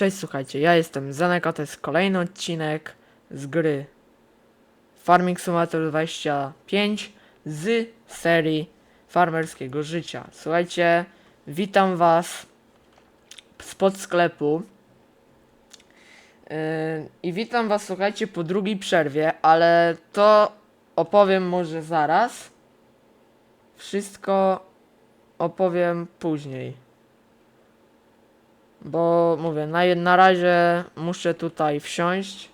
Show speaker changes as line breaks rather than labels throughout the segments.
Cześć, słuchajcie, ja jestem Zenek, a to jest kolejny odcinek z gry Farming Simulator 25 z serii farmerskiego życia. Słuchajcie, witam was spod sklepu yy, i witam was, słuchajcie, po drugiej przerwie, ale to opowiem może zaraz. Wszystko opowiem później. Bo mówię, na, na razie muszę tutaj wsiąść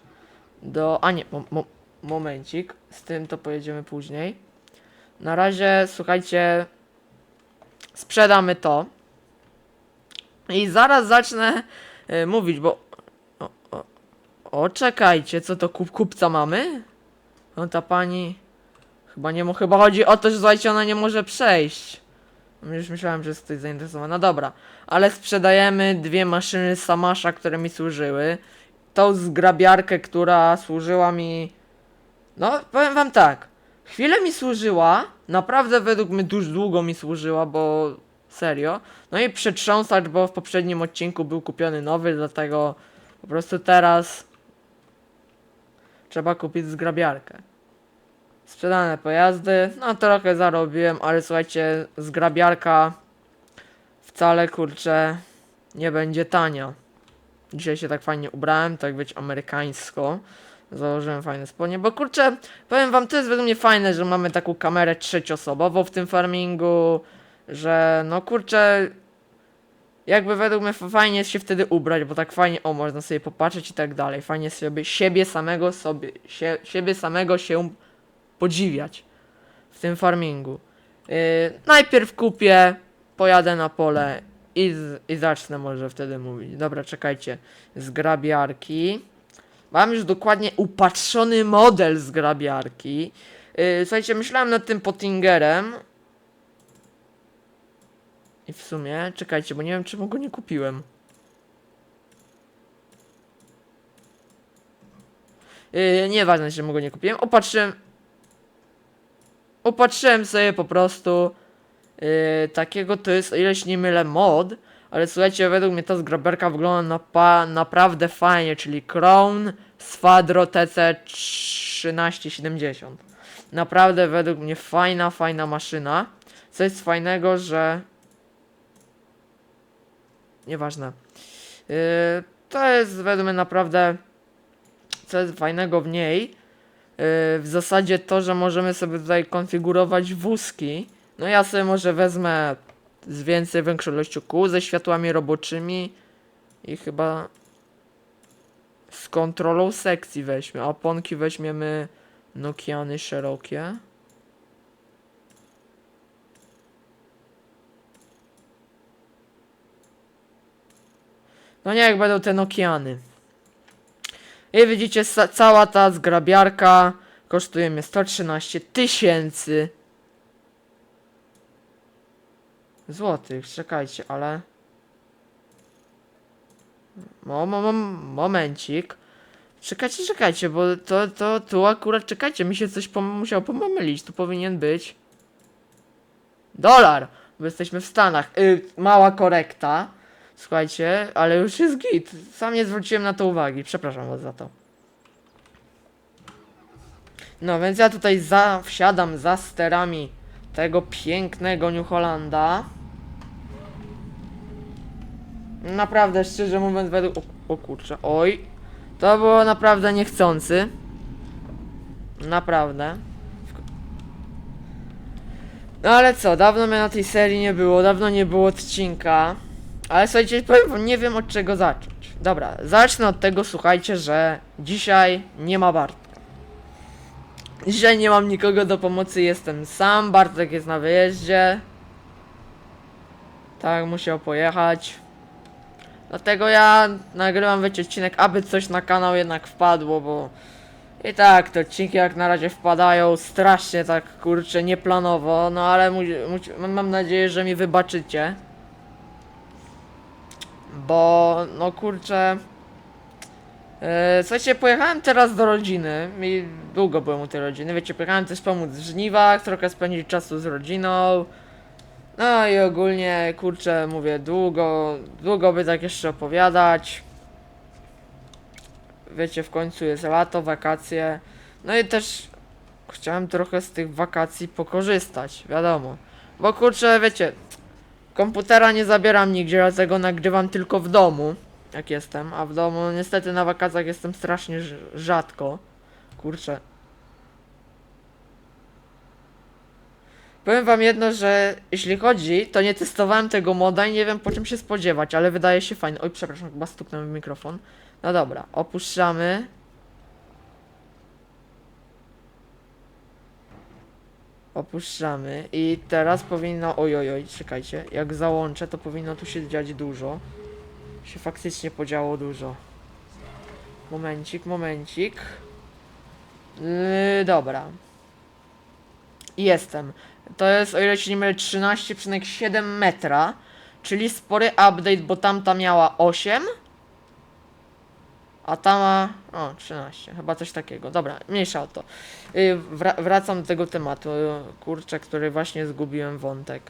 do. A nie, mo, mo, momencik. Z tym to pojedziemy później. Na razie, słuchajcie, sprzedamy to. I zaraz zacznę y, mówić, bo. O, o, o, czekajcie, co to kup, kupca mamy? No ta pani. Chyba nie mo, chyba chodzi o to, że słuchajcie, ona nie może przejść. Już myślałem, że jesteś zainteresowana. No dobra, ale sprzedajemy dwie maszyny Samasza, które mi służyły. Tą zgrabiarkę, która służyła mi. No, powiem wam tak. Chwilę mi służyła, naprawdę według mnie dość długo mi służyła, bo serio. No i przetrząsacz, bo w poprzednim odcinku był kupiony nowy, dlatego po prostu teraz trzeba kupić zgrabiarkę. Sprzedane pojazdy, no trochę zarobiłem, ale słuchajcie, zgrabiarka wcale kurczę nie będzie tania. Dzisiaj się tak fajnie ubrałem, tak być amerykańsko. Założyłem fajne spodnie, bo kurczę, powiem wam, to jest według mnie fajne, że mamy taką kamerę trzecioosobową w tym farmingu, że no kurczę, jakby według mnie fajnie jest się wtedy ubrać, bo tak fajnie, o, można sobie popatrzeć i tak dalej. Fajnie sobie siebie samego sobie, sie, siebie samego się podziwiać w tym farmingu. Yy, najpierw kupię, pojadę na pole i, i zacznę może wtedy mówić. Dobra, czekajcie. Zgrabiarki. Mam już dokładnie upatrzony model zgrabiarki. Yy, słuchajcie, myślałem nad tym Pottingerem. I w sumie, czekajcie, bo nie wiem czemu go nie kupiłem. Yy, nieważne, czemu go nie kupiłem. Opatrzyłem, Upatrzyłem sobie po prostu yy, takiego, to jest, o ile się nie mylę, mod, ale słuchajcie, według mnie ta zgraberka wygląda na naprawdę fajnie, czyli Crown Sfadro TC 1370. Naprawdę według mnie fajna, fajna maszyna. Co jest fajnego, że... Nieważne. Yy, to jest według mnie naprawdę... Co jest fajnego w niej, w zasadzie to, że możemy sobie tutaj konfigurować wózki. No ja sobie może wezmę z więcej, większą ilością kół ze światłami roboczymi i chyba z kontrolą sekcji weźmie. A oponki weźmiemy Nokiany szerokie. No nie, jak będą te Nokiany. I widzicie, cała ta zgrabiarka kosztuje mnie 113 tysięcy złotych. Czekajcie, ale... Mo, mo, mo, momencik. Czekajcie, czekajcie, bo to, to, tu akurat, czekajcie, mi się coś pom musiało pomylić. Tu powinien być... Dolar! Bo jesteśmy w Stanach. Y, mała korekta. Słuchajcie, ale już jest git. Sam nie zwróciłem na to uwagi. Przepraszam was za to. No więc ja tutaj za, wsiadam za sterami tego pięknego New Hollanda. Naprawdę, szczerze mówiąc, według... O, o kurczę, oj. To było naprawdę niechcący. Naprawdę. No ale co, dawno mnie na tej serii nie było, dawno nie było odcinka. Ale słuchajcie, powiem wam, nie wiem od czego zacząć. Dobra, zacznę od tego, słuchajcie, że dzisiaj nie ma Bartka. Dzisiaj nie mam nikogo do pomocy, jestem sam, Bartek jest na wyjeździe. Tak, musiał pojechać. Dlatego ja nagrywam wiecie odcinek, aby coś na kanał jednak wpadło, bo i tak te odcinki jak na razie wpadają strasznie tak kurczę nieplanowo, no ale mam nadzieję, że mi wybaczycie. Bo no kurczę. Yy, słuchajcie, pojechałem teraz do rodziny. Mi długo byłem u tej rodziny. Wiecie, pojechałem też pomóc w żniwach, trochę spędzić czasu z rodziną. No i ogólnie, kurczę, mówię, długo, długo by tak jeszcze opowiadać. wiecie, w końcu jest lato, wakacje. No i też chciałem trochę z tych wakacji pokorzystać, wiadomo. Bo kurczę, wiecie, komputera nie zabieram nigdzie, dlatego nagrywam tylko w domu, jak jestem. A w domu niestety na wakacjach jestem strasznie rz- rzadko. Kurczę. Powiem wam jedno, że jeśli chodzi, to nie testowałem tego moda i nie wiem po czym się spodziewać, ale wydaje się fajny. Oj, przepraszam, chyba stuknąłem w mikrofon. No dobra, opuszczamy. Opuszczamy i teraz powinno, oj, oj, oj, czekajcie, jak załączę, to powinno tu się dziać dużo. Się faktycznie podziało dużo. Momencik, momencik. Yy, dobra. Jestem. To jest, o ile się nie mylę, 13,7 metra, czyli spory update, bo tamta miała 8, a ta ma, o, 13, chyba coś takiego. Dobra, mniejsza o to. Yy, wra wracam do tego tematu, kurczę, który właśnie zgubiłem wątek.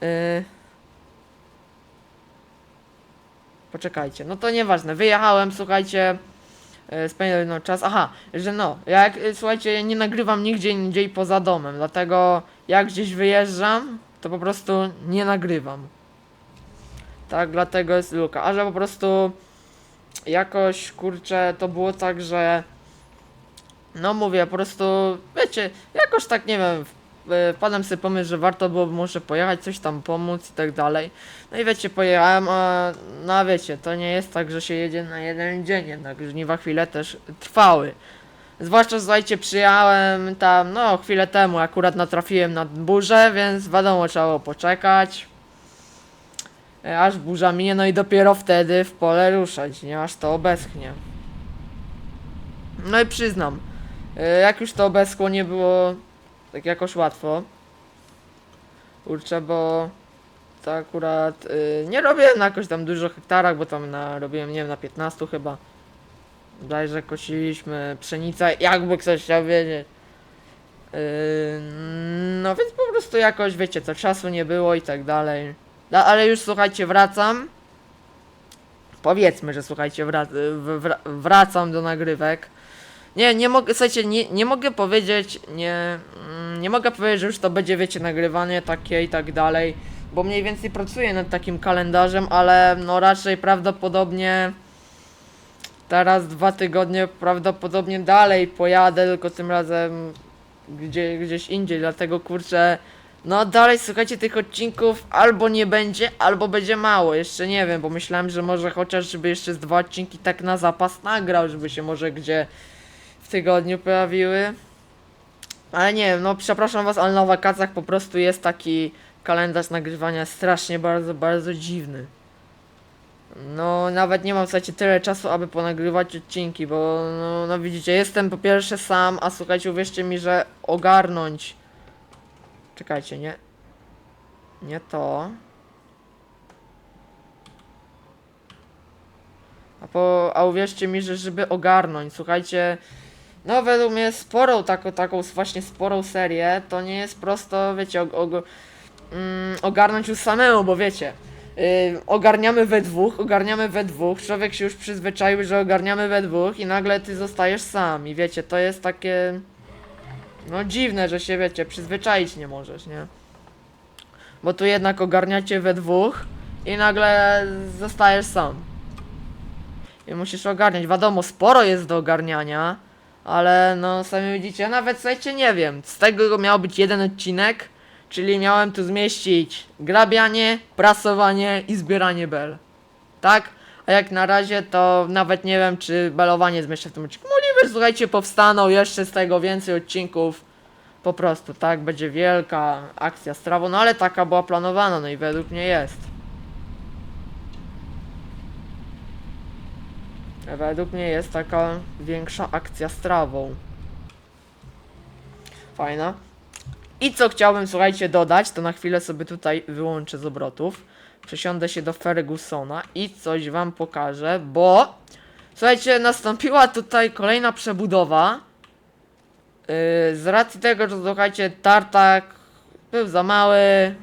Yy... Poczekajcie, no to nieważne, wyjechałem, słuchajcie, yy, spędziłem czas, aha, że no, jak, yy, słuchajcie, nie nagrywam nigdzie indziej poza domem, dlatego jak gdzieś wyjeżdżam, to po prostu nie nagrywam. Tak, dlatego jest luka, a że po prostu jakoś, kurczę, to było tak, że no mówię, po prostu, wiecie, jakoś tak, nie wiem, y, wpadłem sobie pomysł, że warto byłoby może pojechać, coś tam pomóc i tak dalej. No i wiecie, pojechałem, a no a wiecie, to nie jest tak, że się jedzie na jeden dzień, jednak żniwa chwilę też trwały. Zwłaszcza, słuchajcie, przyjechałem tam, no, chwilę temu, akurat natrafiłem na burzę, więc wiadomo, trzeba było poczekać. E, Aż burza minie, no i dopiero wtedy w pole ruszać, nie? Aż to obeschnie. No i przyznam, e, jak już to obeschło, nie było tak jakoś łatwo. Kurczę, bo to akurat y, nie robiłem na jakoś tam dużo hektarach, bo tam na, robiłem, nie wiem, na 15 chyba. Dajże kosiliśmy pszenicę, jakby ktoś chciał wiedzieć. Yy, no więc po prostu jakoś, wiecie co, czasu nie było i tak dalej. Da, ale już słuchajcie, wracam. Powiedzmy, że słuchajcie, wrac w- wra wracam do nagrywek. Nie, nie mogę, słuchajcie, nie, nie mogę powiedzieć, nie, mm, nie mogę powiedzieć, że już to będzie, wiecie, nagrywanie takie i tak dalej, bo mniej więcej pracuję nad takim kalendarzem, ale no raczej prawdopodobnie teraz dwa tygodnie prawdopodobnie dalej pojadę, tylko tym razem gdzie, gdzieś indziej, dlatego kurczę, no dalej słuchajcie tych odcinków albo nie będzie, albo będzie mało, jeszcze nie wiem, bo myślałem, że może chociaż żeby jeszcze z dwa odcinki tak na zapas nagrał, żeby się może gdzie w tygodniu pojawiły. Ale nie wiem, no przepraszam was, ale na wakacjach po prostu jest taki kalendarz nagrywania strasznie bardzo, bardzo dziwny. No, nawet nie mam, słuchajcie, tyle czasu, aby ponagrywać odcinki, bo, no, no widzicie, jestem po pierwsze sam, a słuchajcie, uwierzcie mi, że ogarnąć... Czekajcie, nie... Nie to... A po... A uwierzcie mi, że żeby ogarnąć, słuchajcie... No, według mnie sporą, taką, taką właśnie sporą serię, to nie jest prosto, wiecie, og, og, mm, ogarnąć już samemu, bo wiecie... Yy, ogarniamy we dwóch, ogarniamy we dwóch, człowiek się już przyzwyczaił, że ogarniamy we dwóch i nagle ty zostajesz sam i wiecie, to jest takie no dziwne, że się wiecie, przyzwyczaić nie możesz, nie? Bo tu jednak ogarniacie we dwóch i nagle zostajesz sam. I musisz ogarniać, wiadomo, sporo jest do ogarniania, ale no sami widzicie, nawet słuchajcie, nie wiem, z tego miał być jeden odcinek, Czyli miałem tu zmieścić grabianie, prasowanie i zbieranie bel. Tak? A jak na razie to nawet nie wiem, czy belowanie zmieszczę w tym odcinku. Słuchajcie, powstaną jeszcze z tego więcej odcinków. Po prostu, tak? Będzie wielka akcja z trawą, no ale taka była planowana, no i według mnie jest. Według mnie jest taka większa akcja z trawą. Fajna. I co chciałbym, słuchajcie, dodać, to na chwilę sobie tutaj wyłączę z obrotów. Przesiądę się do Fergusona i coś wam pokażę, bo... Słuchajcie, nastąpiła tutaj kolejna przebudowa. Yy, z racji tego, że słuchajcie, tartak był za mały.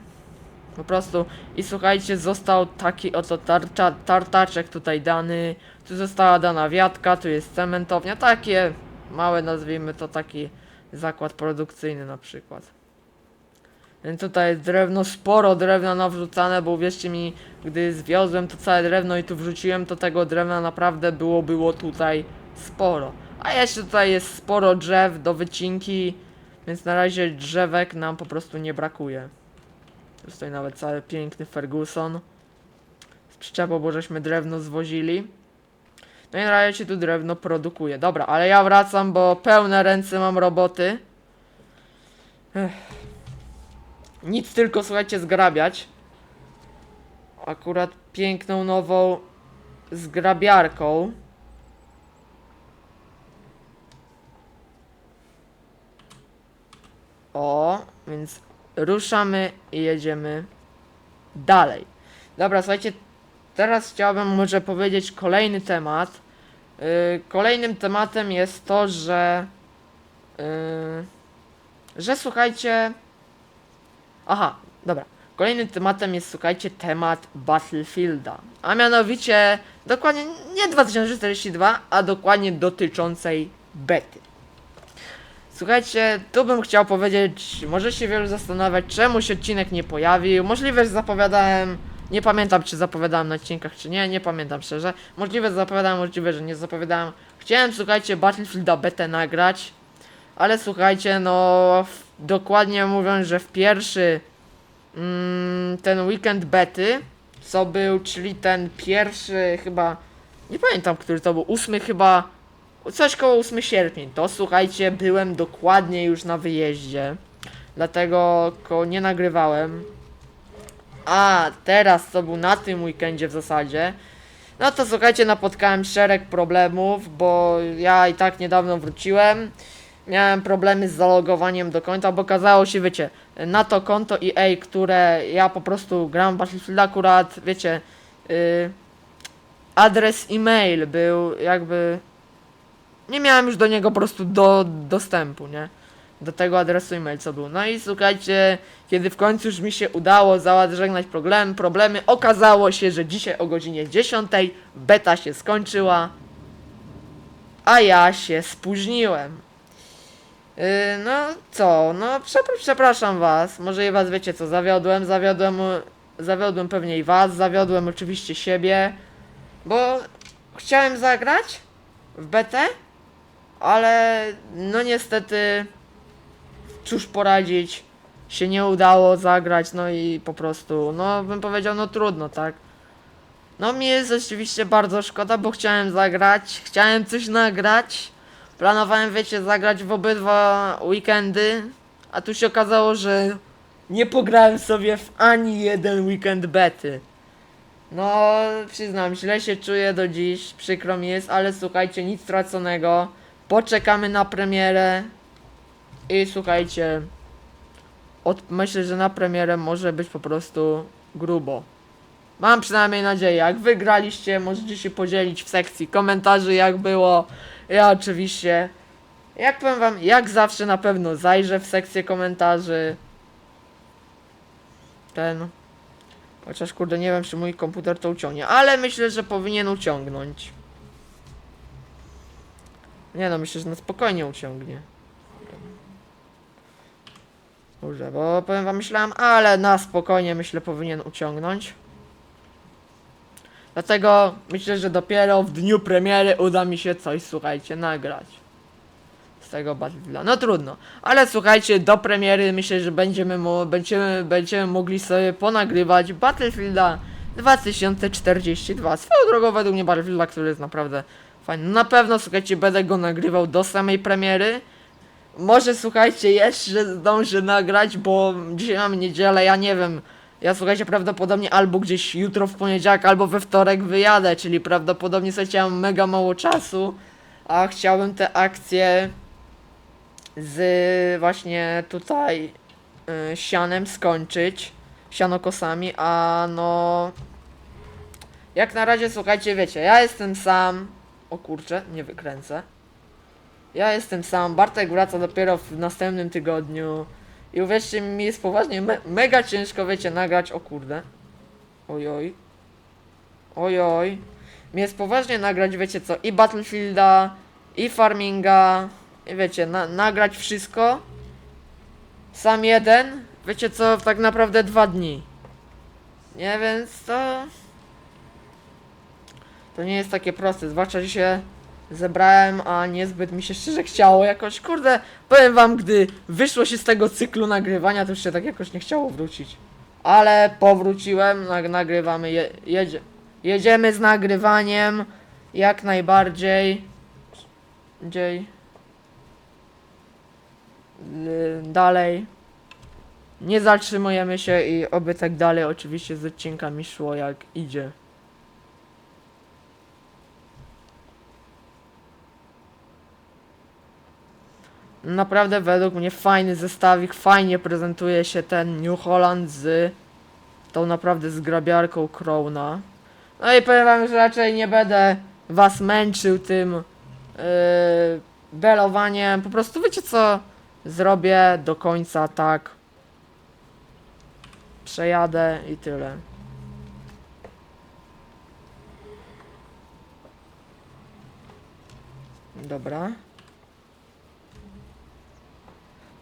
Po prostu. I słuchajcie, został taki oto tarcza, tartaczek tutaj dany. Tu została dana wiatka, tu jest cementownia. Takie małe, nazwijmy to taki zakład produkcyjny na przykład. Więc tutaj drewno, sporo drewna nawrzucane, bo uwierzcie mi, gdy zwiozłem to całe drewno i tu wrzuciłem, to tego drewna naprawdę było, było tutaj sporo. A jeszcze tutaj jest sporo drzew do wycinki, więc na razie drzewek nam po prostu nie brakuje. Jest tutaj nawet cały piękny Ferguson. Z przyczepą, bo żeśmy drewno zwozili. No i na razie się tu drewno produkuje. Dobra, ale ja wracam, bo pełne ręce mam roboty. Ech. Nic tylko, słuchajcie, zgrabiać. Akurat piękną nową zgrabiarką. O, więc ruszamy i jedziemy dalej. Dobra, słuchajcie, teraz chciałbym może powiedzieć kolejny temat. Yy, kolejnym tematem jest to, że. Yy, że słuchajcie. Aha, dobra. Kolejnym tematem jest, słuchajcie, temat Battlefielda. A mianowicie, dokładnie nie 2042, a dokładnie dotyczącej bety. Słuchajcie, tu bym chciał powiedzieć, może się wielu zastanawiać, czemu się odcinek nie pojawił. Możliwe, że zapowiadałem, nie pamiętam czy zapowiadałem na odcinkach, czy nie, nie pamiętam szczerze. Możliwe, że zapowiadałem, możliwe, że nie zapowiadałem. Chciałem, słuchajcie, Battlefielda betę nagrać, ale słuchajcie, no, dokładnie mówiąc, że w pierwszy mm, ten weekend bety, co był, czyli ten pierwszy chyba, nie pamiętam, który to był, ósmy chyba, coś koło 8 sierpnia, to słuchajcie, byłem dokładnie już na wyjeździe, dlatego nie nagrywałem. A teraz, co był na tym weekendzie w zasadzie, no to słuchajcie, napotkałem szereg problemów, bo ja i tak niedawno wróciłem. Miałem problemy z zalogowaniem do konta, bo okazało się, wiecie, na to konto EA, które ja po prostu gram w Battlefield akurat, wiecie, y, adres e-mail był jakby nie miałem już do niego po prostu do, dostępu, nie? Do tego adresu e-mail, co był. No i słuchajcie, kiedy w końcu już mi się udało zażegnać problem, problemy, okazało się, że dzisiaj o godzinie 10 beta się skończyła, a ja się spóźniłem. Yy, no co, no przepra- przepraszam was, może i was wiecie co, zawiodłem, zawiodłem, zawiodłem pewnie i was, zawiodłem oczywiście siebie, bo chciałem zagrać w betę, ale no niestety cóż poradzić, się nie udało zagrać, no i po prostu, no bym powiedział, no trudno, tak. No mi jest oczywiście bardzo szkoda, bo chciałem zagrać, chciałem coś nagrać, planowałem, wiecie, zagrać w obydwa weekendy, a tu się okazało, że nie pograłem sobie w ani jeden weekend bety. No, przyznam, źle się czuję do dziś, przykro mi jest, ale słuchajcie, nic straconego. Poczekamy na premierę i słuchajcie, od, myślę, że na premierę może być po prostu grubo. Mam przynajmniej nadzieję, jak wygraliście, możecie się podzielić w sekcji komentarzy, jak było. Ja oczywiście, jak powiem wam, jak zawsze na pewno zajrzę w sekcję komentarzy. Ten. Chociaż kurde, nie wiem, czy mój komputer to uciągnie, ale myślę, że powinien uciągnąć. Nie no, myślę, że na spokojnie uciągnie. Kurde, bo powiem wam, myślałem, ale na spokojnie myślę powinien uciągnąć. Dlatego myślę, że dopiero w dniu premiery uda mi się coś, słuchajcie, nagrać. Z tego Battlefielda. No trudno. Ale słuchajcie, do premiery myślę, że będziemy, będziemy, będziemy mogli sobie ponagrywać Battlefielda 2042. Swoją drogą według mnie Battlefielda, który jest naprawdę fajny. Na pewno, słuchajcie, będę go nagrywał do samej premiery. Może słuchajcie, jeszcze zdążę nagrać, bo dzisiaj mamy niedzielę, ja nie wiem. Ja słuchajcie, prawdopodobnie albo gdzieś jutro w poniedziałek, albo we wtorek wyjadę, czyli prawdopodobnie słuchajcie, mam mega mało czasu, a chciałbym te akcje z właśnie tutaj y, sianem skończyć, sianokosami, a no jak na razie słuchajcie, wiecie, ja jestem sam, o kurczę, nie wykręcę. Ja jestem sam, Bartek wraca dopiero w następnym tygodniu. I uwierzcie mi, jest poważnie me mega ciężko, wiecie, nagrać, o kurde. Ojoj. Ojoj. Mi jest poważnie nagrać, wiecie co, i Battlefielda, i Farminga, i wiecie, na nagrać wszystko. Sam jeden, wiecie co, tak naprawdę dwa dni. Nie, więc to... To nie jest takie proste, zwłaszcza, że się zebrałem, a niezbyt mi się szczerze chciało jakoś, kurde, powiem wam, gdy wyszło się z tego cyklu nagrywania, to już się tak jakoś nie chciało wrócić. Ale powróciłem, nag nagrywamy, je jedzie jedziemy z nagrywaniem, jak najbardziej. Dziej. Y, Dalej. Nie zatrzymujemy się i oby tak dalej oczywiście z odcinkami szło jak idzie. Naprawdę według mnie fajny zestawik, fajnie prezentuje się ten New Holland z tą naprawdę zgrabiarką Crowna. No i powiem wam, że raczej nie będę was męczył tym yy, belowaniem. Po prostu wiecie co? Zrobię do końca tak. Przejadę i tyle. Dobra.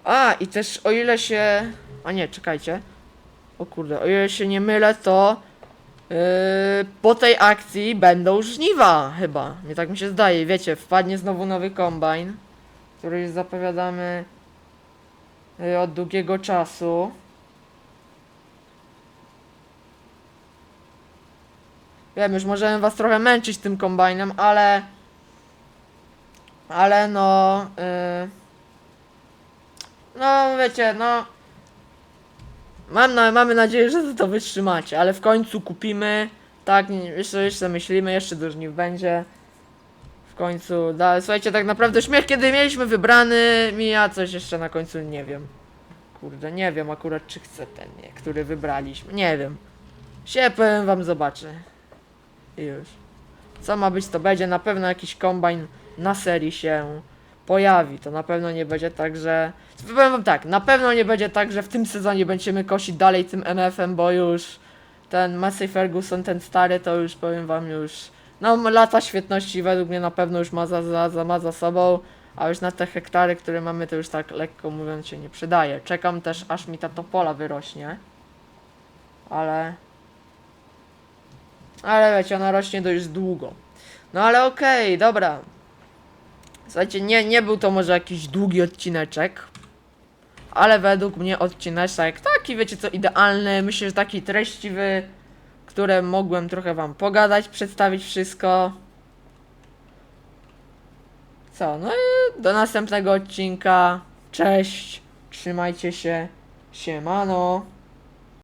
A, i też o ile się... A nie, czekajcie. O kurde, o ile się nie mylę, to... Yy, po tej akcji będą żniwa, chyba. Nie tak mi się zdaje. Wiecie, wpadnie znowu nowy kombajn, który już zapowiadamy yy, od długiego czasu. Wiem, już możemy was trochę męczyć tym kombajnem, ale... Ale no... Yy, no, wiecie, no... Mam na, mamy nadzieję, że to wytrzymacie, ale w końcu kupimy. Tak, jeszcze, jeszcze myślimy, jeszcze dużo nie będzie. W końcu, da, słuchajcie, tak naprawdę śmiech, kiedy mieliśmy wybrany, mija coś jeszcze na końcu, nie wiem. Kurde, nie wiem akurat, czy chcę ten, nie, który wybraliśmy, nie wiem. Się powiem wam, zobaczę. I już. Co ma być, to będzie, na pewno jakiś kombajn na serii się pojawi. To na pewno nie będzie tak, że. Powiem wam tak, na pewno nie będzie tak, że w tym sezonie będziemy kosić dalej tym MF-em, bo już ten Massey Ferguson, ten stary, to już powiem wam już. No, lata świetności według mnie na pewno już ma za, za, za, ma za sobą, a już na te hektary, które mamy, to już tak lekko mówiąc się nie przydaje. Czekam też, aż mi ta topola wyrośnie. Ale. Ale wiecie, ona rośnie dość długo. No ale okej, dobra. Słuchajcie, nie, nie był to może jakiś długi odcineczek, ale według mnie odcineczek taki, wiecie co, idealny, myślę, że taki treściwy, które mogłem trochę wam pogadać, przedstawić wszystko. Co, no i do następnego odcinka, cześć, trzymajcie się, siemano.